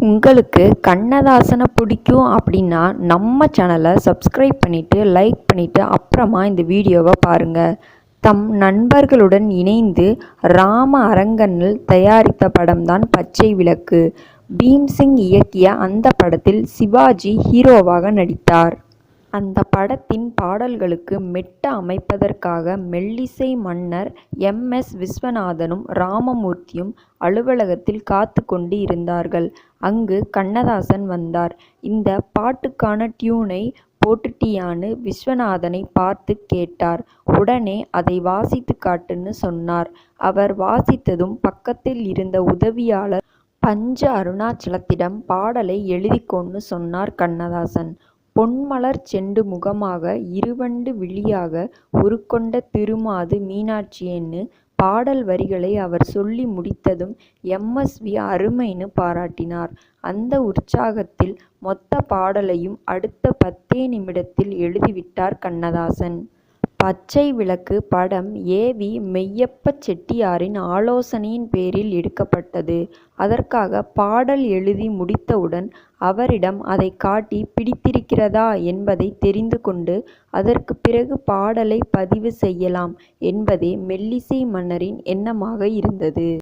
உங்களுக்கு கண்ணதாசனை பிடிக்கும் அப்படின்னா நம்ம சேனலை சப்ஸ்கிரைப் பண்ணிவிட்டு லைக் பண்ணிவிட்டு அப்புறமா இந்த வீடியோவை பாருங்கள் தம் நண்பர்களுடன் இணைந்து ராம அரங்கனில் தயாரித்த படம்தான் பச்சை விளக்கு. பீம்சிங் இயக்கிய அந்த படத்தில் சிவாஜி ஹீரோவாக நடித்தார். அந்த படத்தின் பாடல்களுக்கு மெட்டு அமைப்பதற்காக மெல்லிசை மன்னர் எம். எஸ். விஸ்வநாதனும் ராமமூர்த்தியும் அலுவலகத்தில் காத்து கொண்டு இருந்தார்கள். அங்கு கண்ணதாசன் வந்தார். இந்த பாட்டுக்கான டியூனை போட்டுட்டியான்னு விஸ்வநாதனை பார்த்து கேட்டார். உடனே அதை வாசித்து காட்டுன்னு சொன்னார். அவர் வாசித்ததும் பக்கத்தில் இருந்த உதவியாளர் பஞ்ச அருணாச்சலத்திடம் பாடலை எழுதிக்கொண்டு சொன்னார் கண்ணதாசன். பொன்மலர்ச் செண்டு முகமாக இருவண்டு விழியாக உருக்கொண்ட திருமாது மீனாட்சியேன்னு பாடல் வரிகளை அவர் சொல்லி முடித்ததும் எம்எஸ்வி அருமைன்னு பாராட்டினார். அந்த உற்சாகத்தில் மொத்த பாடலையும் அடுத்த பத்தே நிமிடத்தில் எழுதிவிட்டார் கண்ணதாசன். பச்சை விளக்கு படம் ஏ. வி. மெய்யப்ப செட்டியாரின் ஆலோசனையின் பேரில் எடுக்கப்பட்டது. அதற்காக பாடல் எழுதி முடித்தவுடன் அவரிடம் அதை காட்டி பிடித்திருக்கிறதா என்பதை தெரிந்து கொண்டு அதற்கு பிறகு பாடலை பதிவு செய்யலாம் என்பதே மெல்லிசை மன்னரின் எண்ணமாக இருந்தது.